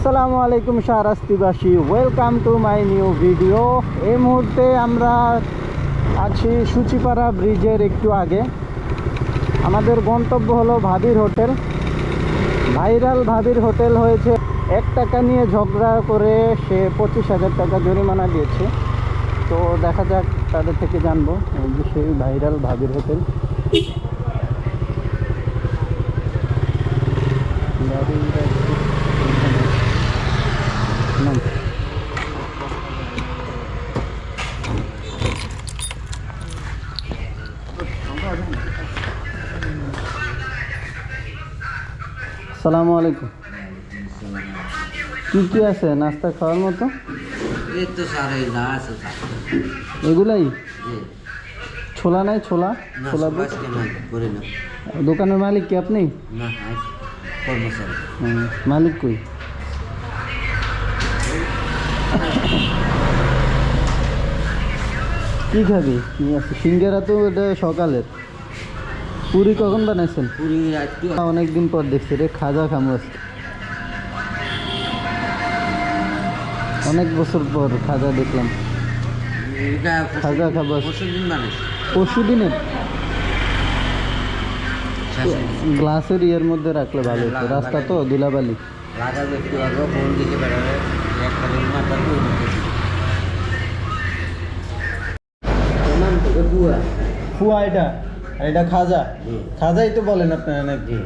আসসালামু আলাইকুম শাহরাস্তিবাসী welcome to my new video এই মুহূর্তে আমরা আছি সুচিপাড়া ব্রিজের একটু আগে। আমাদের গন্তব্য হলো ভাবির হোটেল। ভাইরাল ভাবির হোটেল হয়েছে। এক টাকা নিয়ে ঝগড়া করে সে পঁচিশ হাজার টাকা জরিমানা দিয়েছে। তো দেখা যাক তাদের থেকে জানব সেই ভাইরাল ভাবির হোটেল। সালামু আলাইকুম। কি কি আছে? নাস্তা খাওয়ার মতো? এই তো স্যার এই যা আছে এগুলাই? ছোলা নাই? ছোলা? ছোলা দোকানের মালিক কি আপনি? মালিক কই? কি খাবি? কি আছে? সিঙ্গারা তো এটা সকালের। পুরি কখন বানাইছেন? পুরি একটু অনেকদিন পর দেখছি রে খাজা খামো আজকে। অনেক বছর পর খাজা দেখলাম। খাজা খাব পরশু দিন দিনের গ্লাসের ইয়ের মধ্যে রাখলে ভালো হতো। রাস্তা তো দুলাবালি ফুয়া এটা? আর এটা খাজা। খাজাই তো বলেন আপনারা নাকি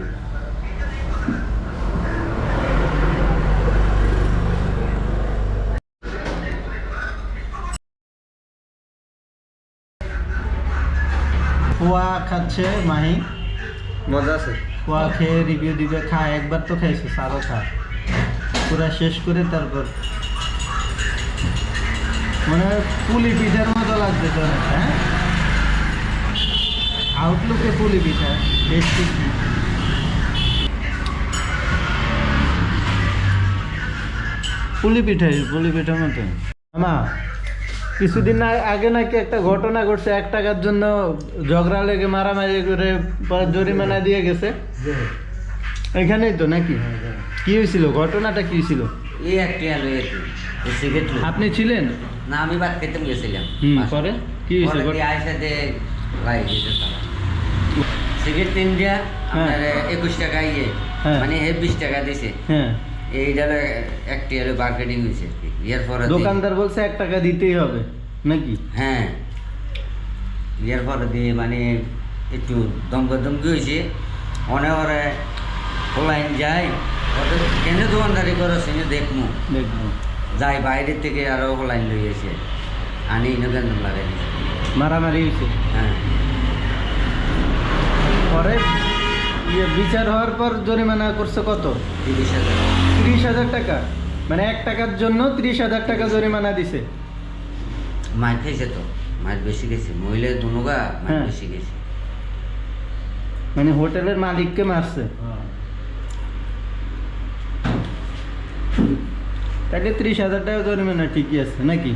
ফুয়া খাচ্ছে মাহি। মজা আছে। ফুয়া খেয়ে রিভিউ দিবে খায় একবার তো খাইছে সারও খায় পুরা শেষ করে তারপর। মানে পুলি পিঠার মতো লাগছে তো হ্যাঁ? আউটলুকে পুলি পিঠা টেস্টি পুলি পিঠাই পুলি পিঠার মতো। আমা কিছুদিন আগে নাকি একটা ঘটনা ঘটছে এক টাকার জন্য ঝগড়া লেগে মারামারি করে পরে জরিমানা দিয়ে গেছে। এখানেই তো নাকি? কি হয়েছিল? ঘটনাটা কি ছিল এই একটি আলো আপনি ছিলেন? না আমি ভাত খেতে গেছিলাম পরে? কি হয়েছে? পরে সিগারেট তিন দিয়া আপনার একুশ টাকা ইয়ে। হ্যাঁ। মানে এ বিশ টাকা দিছে। হ্যাঁ। এইটার একটি হলো মার্কেটিং হয়েছে আর ইয়ার পরে দোকানদার বলছে এক টাকা দিতেই হবে নাকি? হ্যাঁ। ইয়ার পরে দিয়ে মানে একটু দমক দমকি হয়েছে। অনেক ওরে লাইন যায়। কেন দোকানদারি করো সেনে দেখমু। দেখব। যাই বাইরের থেকে আরও লাইন লই এসে আনি ইনো কেন লাগাই মারামারি হয়েছে। হ্যাঁ। পরে ইয়ে বিচার হওয়ার পর জরিমানা করছে কত? তিরিশ হাজার। ত্রিশ হাজার টাকা? মানে এক টাকার জন্য ত্রিশ হাজার টাকা জরিমানা দিছে। মাছ খেয়েছে তো। মাছ বেশি গেছে। মহিলা দুনুগা মাছ হ্যাঁ। বেশি গেছে। মানে হোটেলের মালিককে মারছে। তাকে ত্রিশ হাজার টাকা জরিমানা ঠিকই আছে নাকি?